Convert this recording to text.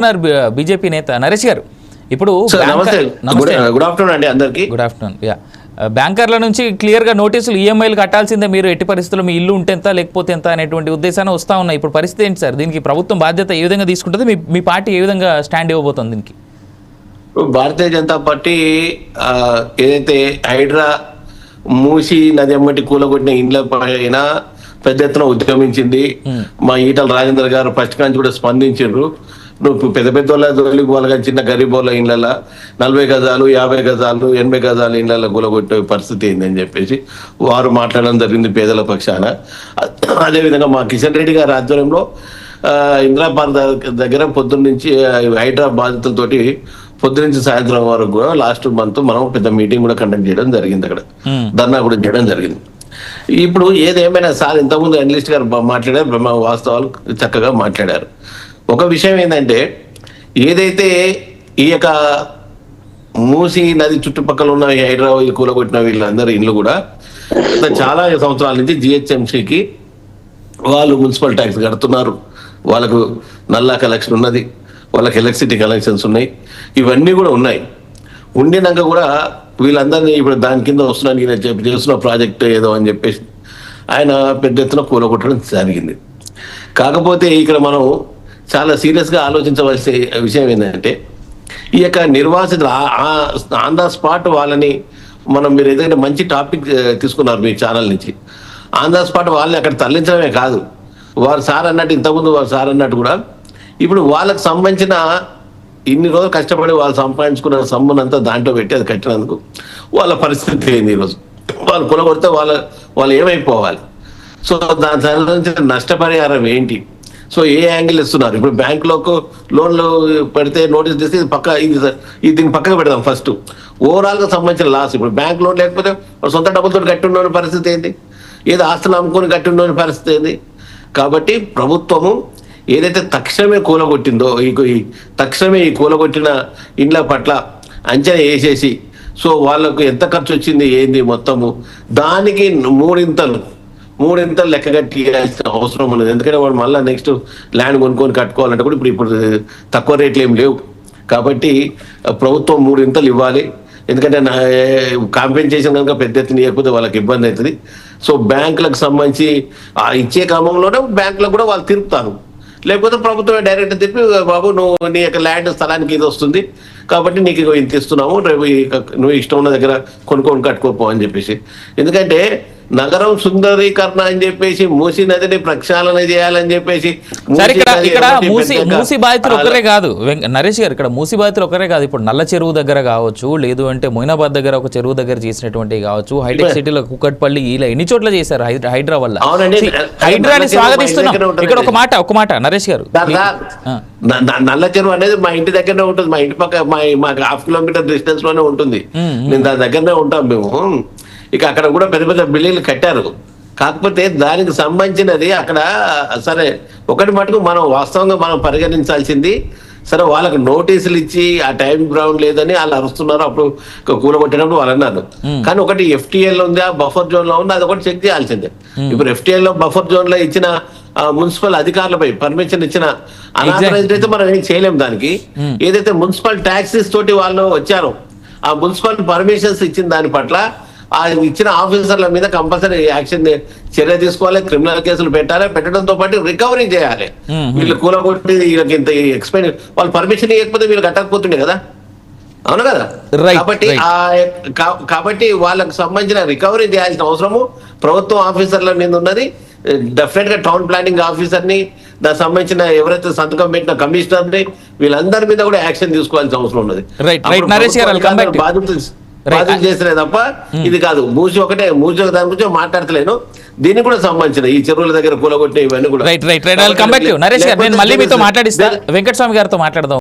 ఉన్నారు బీజేపీ నేత నరేష్ గారు. ఇప్పుడు గుడ్ ఆఫ్టర్నూన్ అండి అందరికి. గుడ్ ఆఫ్టర్నూన్ యా బ్యాంకర్ల నుంచి క్లియర్గా నోటీసులు ఈఎంఐలు కట్టాల్సిందే మీరు ఎట్టి పరిస్థితుల్లో మీ ఇల్లు ఉంటే ఎంత లేకపోతే ఎంత అనేటువంటి ఉద్దేశాన్ని వస్తా ఉన్నాయి. ఇప్పుడు పరిస్థితి ఏంటి సార్? దీనికి ప్రభుత్వం బాధ్యత ఏ విధంగా తీసుకుంటుంది? మీ మీ పార్టీ ఏ విధంగా స్టాండ్ ఇవ్వబోతుంది దీనికి? భారతీయ జనతా పార్టీ ఏదైతే హైడ్రా మూసి నది అమ్మటి కూలగొట్టిన ఇండ్ల పైన పెద్ద ఎత్తున ఉద్యమించింది మా ఈటల రాజేంద్ర గారు. ఫస్ట్ కాంచి కూడా స్పందించారు నువ్వు పెద్ద పెద్ద వాళ్ళ జోలికి వాళ్ళ చిన్న గరీబ్ వాళ్ళ ఇళ్ళల్లో నలభై గజాలు యాభై గజాలు ఎనభై గజాలు ఇళ్ళల్లో కూలగొట్టే పరిస్థితి ఏందని చెప్పేసి వారు మాట్లాడడం జరిగింది పేదల పక్షాన. అదేవిధంగా మా కిషన్ రెడ్డి గారి ఆధ్వర్యంలో ఇందిరా పార్క్ దగ్గర పొద్దున్న నుంచి హైడ్రా బాధితులతోటి పొద్దు నుంచి సాయంత్రం వరకు కూడా లాస్ట్ మంత్ మనం పెద్ద మీటింగ్ కూడా కండక్ట్ చేయడం జరిగింది అక్కడ. ధర్నా కూడా చేయడం జరిగింది. ఇప్పుడు ఏదేమైనా సార్ ఇంతకుముందు అనలిస్ట్ గారు మాట్లాడారు బ్రహ్మ వాస్తవాలు చక్కగా మాట్లాడారు. ఒక విషయం ఏంటంటే ఏదైతే ఈ యొక్క మూసి నది చుట్టుపక్కల ఉన్న హైదరాబాద్ కూలగొట్టిన వీళ్ళందరూ ఇల్లు కూడా చాలా సంవత్సరాల నుంచి జిహెచ్ఎంసీకి వాళ్ళు మున్సిపల్ ట్యాక్స్ కడుతున్నారు. వాళ్ళకు నల్లా కలెక్షన్ ఉన్నది వాళ్ళకి ఎలక్ట్రిసిటీ కలెక్షన్స్ ఉన్నాయి. ఇవన్నీ కూడా ఉన్నాయి. ఉండినాక కూడా వీళ్ళందరినీ ఇప్పుడు దాని కింద వస్తున్నాను ఈయన చెప్పి చేస్తున్న ప్రాజెక్ట్ ఏదో అని చెప్పేసి ఆయన పెద్ద ఎత్తున కూలగొట్టడం జరిగింది. కాకపోతే ఇక్కడ మనం చాలా సీరియస్గా ఆలోచించవలసిన విషయం ఏంటంటే ఈ యొక్క నిర్వాసితులు ఆన్ ద స్పాట్ వాళ్ళని మనం మీరు ఏదైనా మంచి టాపిక్ తీసుకున్నారు మీ ఛానల్ నుంచి. ఆన్ ద స్పాట్ వాళ్ళని అక్కడ తరలించడమే కాదు. వారు సార్ అన్నట్టు ఇంతకుముందు వారు సార్ అన్నట్టు కూడా ఇప్పుడు వాళ్ళకు సంబంధించిన ఇన్ని రోజులు కష్టపడి వాళ్ళు సంపాదించుకున్న సమ్మునంతా దాంట్లో పెట్టి అది కట్టినందుకు వాళ్ళ పరిస్థితి ఏంది ఈరోజు? వాళ్ళు కొలగొడితే వాళ్ళ వాళ్ళు ఏమైపోవాలి? సో దాని సంబంధించిన నష్టపరిహారం ఏంటి? సో ఏ యాంగిల్ ఇస్తున్నారు? ఇప్పుడు బ్యాంకులోకి లోన్లు పెడితే నోటీస్ తీస్తే ఇది పక్క ఇది ఇది దీన్ని పక్కకు పెడదాం ఫస్ట్ ఓవరాల్గా సంబంధించిన లాస్ ఇప్పుడు బ్యాంక్ లోన్ లేకపోతే సొంత డబ్బులతో కట్టి ఉండని పరిస్థితి ఏంటి ఏదో ఆస్తులు అమ్ముకొని కట్టి ఉండని పరిస్థితి ఏంటి కాబట్టి ప్రభుత్వము ఏదైతే తక్షణమే కూలగొట్టిందో ఈ తక్షణమే ఈ కూలగొట్టిన ఇండ్ల పట్ల అంచనా వేసేసి సో వాళ్ళకు ఎంత ఖర్చు వచ్చింది ఏంది మొత్తము? దానికి మూడింతలు మూడింతలు లెక్క కట్టియాల్సిన అవసరం ఉన్నది. ఎందుకంటే వాడు మళ్ళీ నెక్స్ట్ ల్యాండ్ కొనుక్కొని కట్టుకోవాలంటే కూడా ఇప్పుడు ఇప్పుడు తక్కువ రేట్లు ఏం లేవు. కాబట్టి ప్రభుత్వం మూడింతలు ఇవ్వాలి. ఎందుకంటే నా కాంపెన్సేషన్ కనుక పెద్ద ఎత్తున ఇవ్వకపోతే వాళ్ళకి ఇబ్బంది అవుతుంది. సో బ్యాంకులకు సంబంధించి ఆ ఇచ్చే క్రమంలోనే బ్యాంకులకు కూడా వాళ్ళు తిరుపుతారు. లేకపోతే ప్రభుత్వమే డైరెక్ట్ తిప్పి బాబు నువ్వు నీ యొక్క ల్యాండ్ స్థలానికి ఇది వస్తుంది. కాబట్టి నీకు ఇగో ఇంత ఇస్తున్నాము రేపు నువ్వు ఇష్టం ఉన్న దగ్గర కొనుక్కొని కట్టుకోపో అని చెప్పేసి. ఎందుకంటే నగరం సుందరీకరణ అని చెప్పేసి మూసీ నదిని ప్రక్షాళన చేయాలని చెప్పేసి సార్ ఇక్కడ మూసి బాధితులు ఒకరే కాదు. నరేష్ గారు ఇక్కడ మూసి బాధితులు ఒకరే కాదు. ఇప్పుడు నల్ల చెరువు దగ్గర కావచ్చు లేదు అంటే మొయినాబాద్ దగ్గర ఒక చెరువు దగ్గర చేసినటువంటివి కావచ్చు హైటెక్ సిటీలో కుక్కట్పల్లి ఇలా ఎన్ని చోట్ల చేశారు హైడ్రా హైడ్రా వల్ల? హైడ్రాని చెరువు స్వాగతిస్తున్నాం. ఇక్కడ ఒక. మాట ఒక మాట నరేష్ గారు. నల్ల చెరువు అనేది మా ఇంటి దగ్గరనే ఉంటుంది. మా ఇంటి పక్క మా మాకు హాఫ్ కిలోమీటర్ డిస్టెన్స్లోనే ఉంటుంది. నేను దాని దగ్గరనే ఉంటాం మేము. ఇక అక్కడ కూడా పెద్ద పెద్ద బిల్డింగ్లు కట్టారు. కాకపోతే దానికి సంబంధించినది అక్కడ సరే ఒకటి మటుకు మనం వాస్తవంగా మనం పరిగణించాల్సింది సరే వాళ్ళకి నోటీసులు ఇచ్చి ఆ టైం గ్రౌండ్ లేదని వాళ్ళు అరుస్తున్నారు అప్పుడు కూలగొట్టినప్పుడు వాళ్ళు అన్నారు. కానీ ఒకటి ఎఫ్టీఎల్ ఉంది ఆ బఫర్ జోన్లో ఉంది అది ఒకటి చెక్ చేయాల్సిందే. ఇప్పుడు ఎఫ్టీఎల్లో బఫర్ జోన్లో ఇచ్చిన మున్సిపల్ అధికారులపై పర్మిషన్ ఇచ్చిన అనాథరైజ్డ్ అయితే మనం ఏం చేయలేం దానికి. ఏదైతే మున్సిపల్ ట్యాక్సెస్ తోటి వాళ్ళు వచ్చారో ఆ మున్సిపల్ పర్మిషన్స్ ఇచ్చిన దాని పట్ల ఆ ఇచ్చిన ఆఫీసర్ల మీద కంపల్సరీ యాక్షన్ చర్య తీసుకోవాలి క్రిమినల్ కేసులు పెట్టాలి పెట్టడంతో పాటు రికవరీ చేయాలి. వీళ్ళు కూలగొట్టి వీళ్ళకి ఇంత ఎక్స్పెండ్ వాళ్ళు పర్మిషన్ ఇవ్వకపోతే వీళ్ళు కట్టకపోతుండే కదా? అవును కదా? కాబట్టి కాబట్టి వాళ్ళకి సంబంధించిన రికవరీ చేయాల్సిన అవసరము ప్రభుత్వ ఆఫీసర్ల మీద ఉన్నది. డెఫినెట్గా టౌన్ ప్లానింగ్ ఆఫీసర్ని దానికి సంబంధించిన ఎవరైతే సంతకం పెట్టిన కమిషనర్ని వీళ్ళందరి మీద కూడా యాక్షన్ తీసుకోవాల్సిన అవసరం ఉన్నది. Right, right. అప్పుడు నరేష్ గారు, I'll come back to you. బాధితులు Right. బాధితులు చేసినే తప్ప ఇది కాదు. మూసి ఒకటే మూసి ఒక దాని గురించి మాట్లాడతలేను. దీనికి కూడా సంబంధించిన ఈ చెరువుల దగ్గర కూలగొట్టిన ఇవన్నీ కూడా. Right right right come back Naresh గారు నేను మళ్ళీ మీతో మాట్లాడిస్తా. వెంకటస్వామి గారితో మాట్లాడదాం.